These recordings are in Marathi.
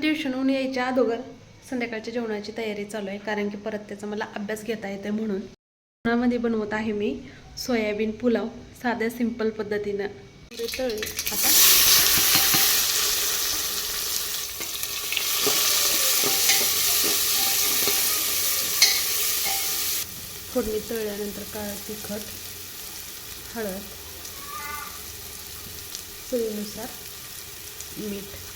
ट्युशनहून यायच्या अगोदर संध्याकाळच्या जेवणाची तयारी चालू आहे कारण की परत त्याचा मला अभ्यास घेता येते म्हणून. जेवणामध्ये बनवत आहे मी सोयाबीन पुलाव साध्या सिंपल पद्धतीनं. आता फोडणी तळल्यानंतर काळं तिखट हळद चवीनुसार मीठ.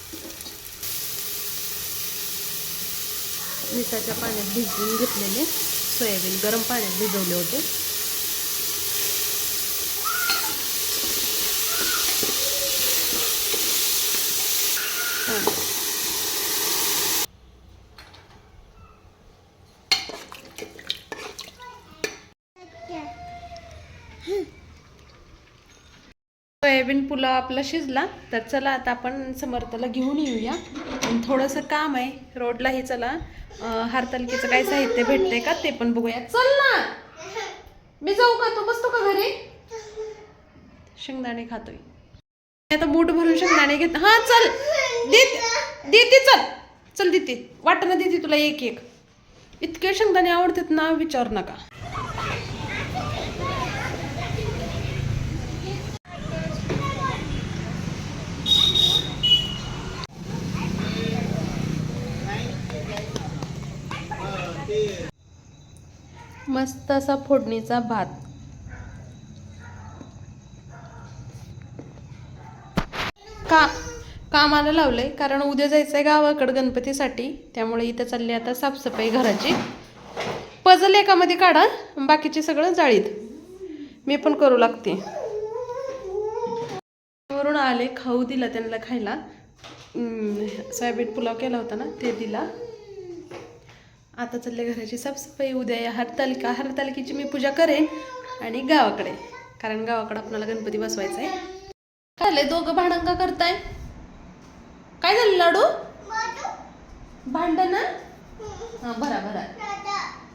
मिठाच्या पाण्यात भिजवून घेतलेले सोयाबीन गरम पाण्यात भिजवले होते. सोयाबीन पुलाव आपला शिजला तर चला आता आपण समर्थला घेऊन येऊया. थोडंसं काम आहे रोडलाही चला. हारतालिकेचं काय साहित्य भेटतंय का ते पण बघूया. चल ना! मी जाऊ का? तू बसतो का घरी? शेंगदाणे खातोय. आता मूठ भरून शेंगदाणे घेत हा चल. देते चल. चल देते. वाटणं देते तुला एक एक. इतके शेंगदाणे आवडतात ना विचारू नका. मस्त असा फोडणीचा भात. का कामाला आहे कारण उद्या जायचं आहे गावाकडं गणपतीसाठी. त्यामुळे इथं चालली आता साफसफाई घराची. पजल एकामध्ये काढा बाकीचे सगळं जाळीत. मी पण करू लागते. वरून आले खाऊ दिला त्यांना खायला. सोयाबीन पुलाव केला होता ना ते दिला. आता चालले घराची साफसफाई उद्या या हरतालिका. हरतालिकेची मी पूजा करेन आणि गावाकडे. कारण गावाकडे आपल्याला गणपती बसवायचा आहे काय झालंय दोघं भांडण करताय? काय झालं लाडू? भांडण? हां भरा भरा.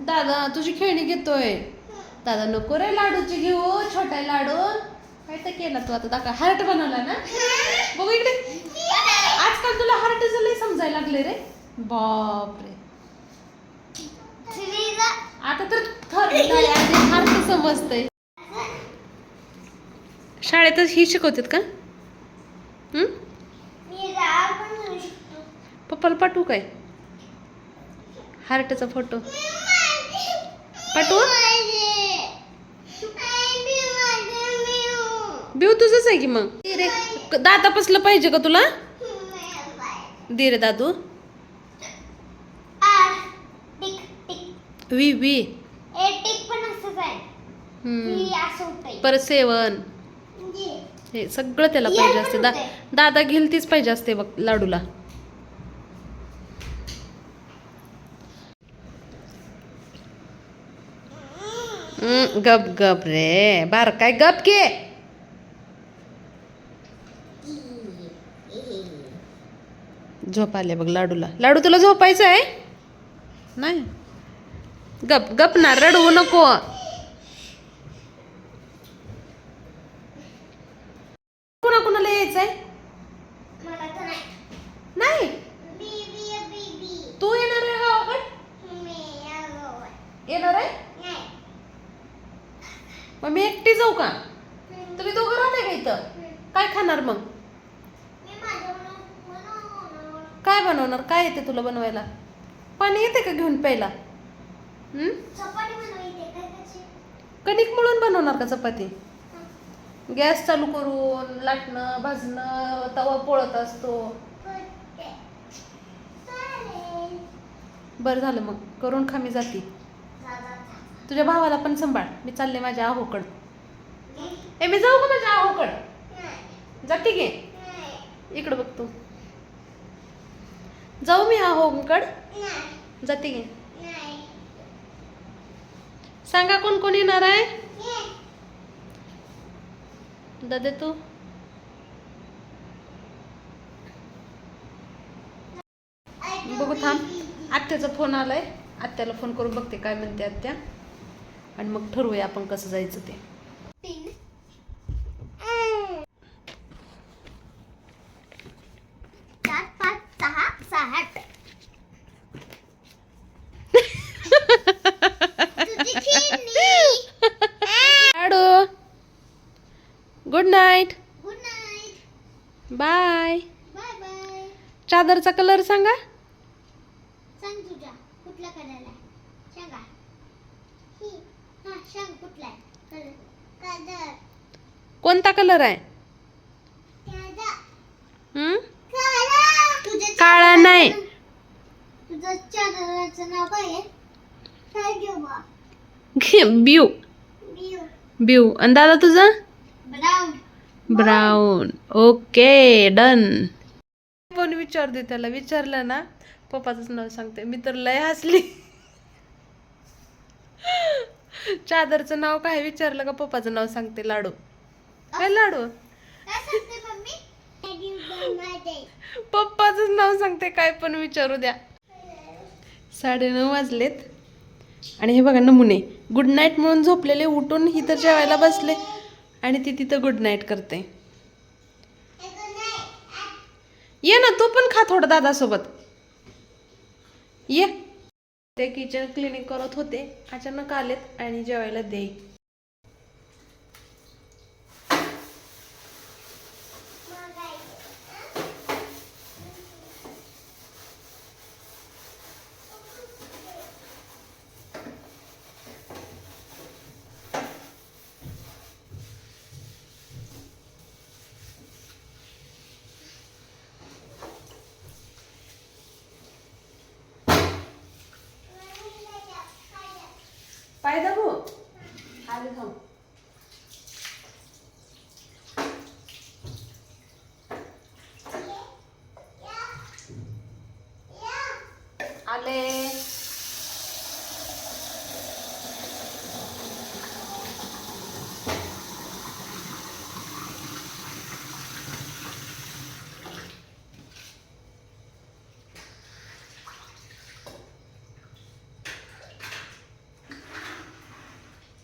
दादा तुझी खेळणी घेतोय. दादा नको रे लाडूची घेऊ छोटा लाडू. काय तर केला तू आता दाखवा. हार्ट बनवला ना? बघू इकडे. आजकाल तुला हार्ट झालंय समजायला लागले रे. बापरे. आता तर ठरलंय हार्ट समजतंय शाळेतच ही शिकवतात का? पप्पाला पाठवू काय? हार्टचा फोटो. पाठवू? बिव तुझंच आहे की मग? रे. दाता पसलं पाहिजे का तुला? दे रे दादू. वी वी. हम्म. परत सेवन. हे सगळं त्याला पाहिजे असते. दा दादा घेईल तीच पाहिजे असते बघ लाडूला. गप गप रे. बार काय गप के? झोप आले बघ लाडूला. लाडू तुला झोपायचं आहे नाही. गप गप ना रडवू नको. कोणा कोणाला यायचंय? नाही. तू येणार आहे गावाकड येणार आहे? मग मी एकटी जाऊ का? तुम्ही दोघं राहते का इथं? काय खाणार मग? काय बनवणार? काय येते तुला बनवायला? पाणी येते का घेऊन प्यायला? कणिक मळून बनवणार का चपाती? गॅस चालू करून लाटणं भाजणं तवा पोळत असतो. बरं झालं मग. करून खा मी जाते. तुझ्या भावाला पण सांभाळ. मी चालले माझ्या आहोकड ए मी जाऊ का माझ्या आहोकड जाते गे इकडं बघतो जाऊ मी आहोकड जाते गे सांगा कोण कोण येणार आहे? दादा तू. बघू थांब. आत्याचा फोन आलाय. आत्याला फोन करून बघते काय म्हणते आत्या. आणि मग ठरवूया आपण कसं जायचं ते. चादरचा कलर सांगा. सांग तुझा कुठला कलर आहे? सांगा. ही हा सांग कुठला आहे? कलर कलर कोणता कलर आहे? काळा हं? काळा. तुझ्या काळा नाही. तुझं चादराचं नाव काय आहे? काय घेऊ बा ब्यू बियू ब्यू आणि दादा तुझं? ब्राऊन. ब्राऊन. Okay done. पण विचारते त्याला? विचारलं ना पप्पाचंच नाव सांगते. मी तर लय हसली. चादरचं नाव काय? विचारलं का पप्पाचं नाव सांगते? लाडू. काय लाडू? पप्पाच पप्पाचंच नाव सांगते. काय पण विचारू द्या. साडेनऊ वाजलेत. आणि हे बघा नमुने. गुड नाईट म्हणून झोपलेले उठून ही तर जेवायला बसले. आणि ती तिथं गुड नाईट करते. ये ना तू पण खा थोडं दादासोबत. ये. ते किचन क्लिनिक करत होते. अचानक आलेत आणि जेवायला दे. पाय दाबू आले थांब आले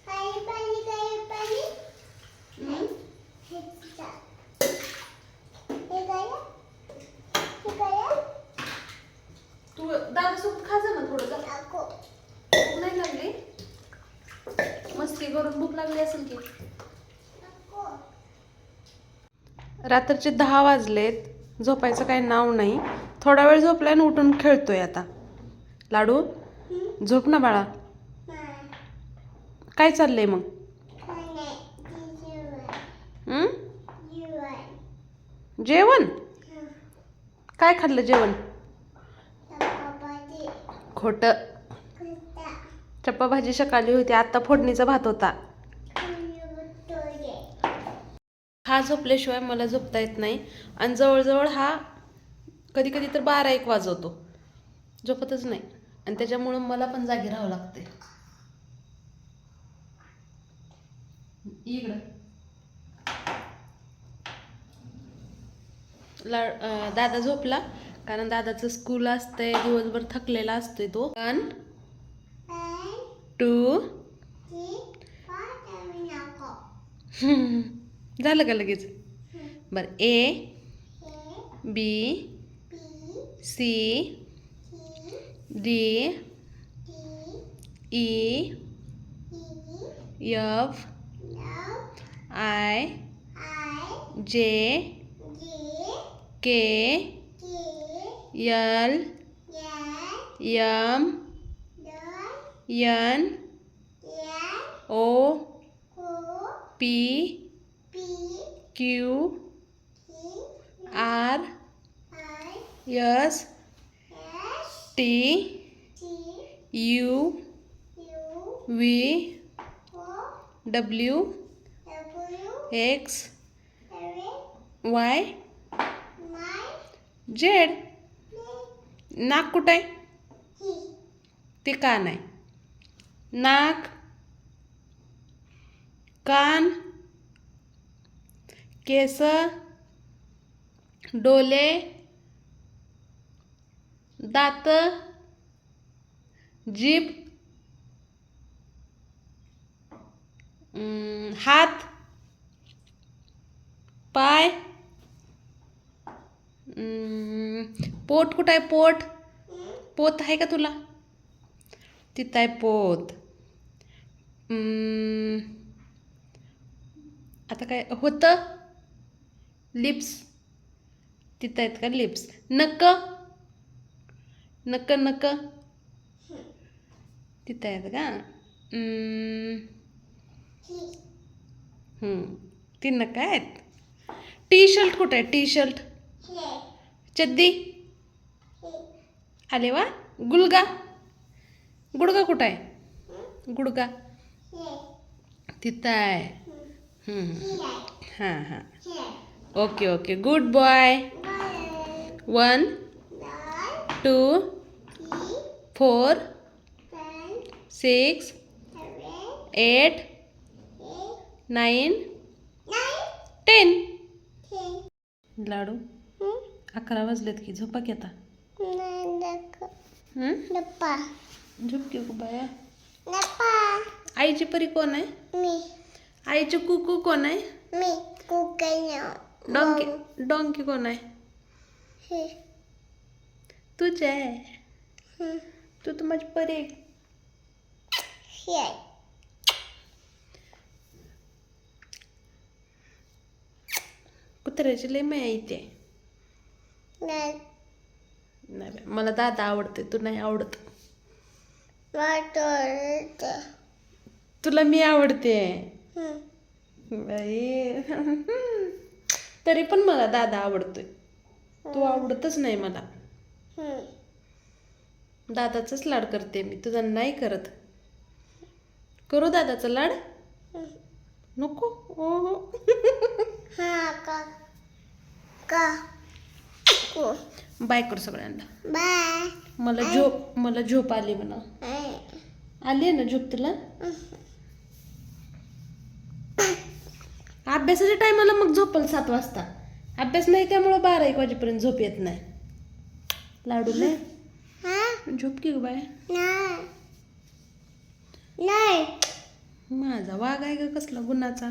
काही पाणी काही पाणी हे तुझा. हे गाया? हे गाया? तू दादासोबत खा जा ना थोडं जा नको. भूक नाही लागली मस्ती करून भूक लागली असेल की नको. रात्रीचे दहा वाजलेत. झोपायचं काही नाव नाही. थोडा वेळ झोपलाय आणि उठून खेळतोय आता. लाडू झोप ना बाळा. काय चाललंय मग? जेवण. काय खाल्लं जेवण? खोटं. चप्पा भाजी सकाळी होती. आता फोडणीचा भात होता. हा झोपल्याशिवाय मला झोपता येत नाही. आणि जवळजवळ हा कधी कधी तर बारा एक वाजवतो. झोपतच नाही. आणि त्याच्यामुळं मला पण जागी राहावं लागते इकडं. ला दादा झोपला. कारण दादाचं स्कूल असतंय दिवसभर थकलेला असतोय तो. वन टू झालं लगा लगे बरं, A, B, C, D, E, F I J, K, L M N O, P Q R S T U V, W X Y, Z. नाक कुठे? आहे ते कान आहे. नाक, कान केस डोले दात जीभ हात पाय पोट कुठं आहे? पोट. पोत आहे का तुला? तिथं आहे पोत. आता काय होतं? लिप्स. तिथं आहेत का लिप्स? नक. नक नक. तिथं आहेत का? तीन ती नक आहेत? टी शर्ट कुठं आहे? टी शर्ट चद्दी. चड्डी आले वा? गुलगा गुडगा कुठं आहे? गुडगा तिथं आहे. हां हां. Okay okay good boy one two four six eight nine ten लाडू अकरा वाजलेत की. झोपा की आता. नाही नका हं? नप्पा झोप की गं बाया. आईची परी कोण आहे? आईची कुकू कोण आहे? डॉंकी डॉंकी कोण आहे? हे. तुझे आहे. हं. तू तर माझी परी आहे. हे आहे. कुत्र्याची लय माया येते नाही. नाही बाई, मला दादा आवडते तू नाही आवडत. तुला मी आवडते. हं. बाई. तरी पण मला दादा आवडतोय. तू आवडतच नाही मला. हं. दादाचाच लाड करते मी. तुझा नाही करत. करू दादाचा लाड? हं. नको. ओहो हा. का? का? को? बाय करू सगळ्यांना. बाय मला झोप मला झोप आली म्हणा. आली आहे ना झोप तुला? अभ्यासाच्या टायमाला मग झोपल सात वाजता. अभ्यास नाही त्यामुळं बारा एक वाजेपर्यंत झोप येत नाही. लाडू नाही हा? झोप की गं बाय नाही. नाही. माझा वाघ आहे का कसला गुन्हाचा.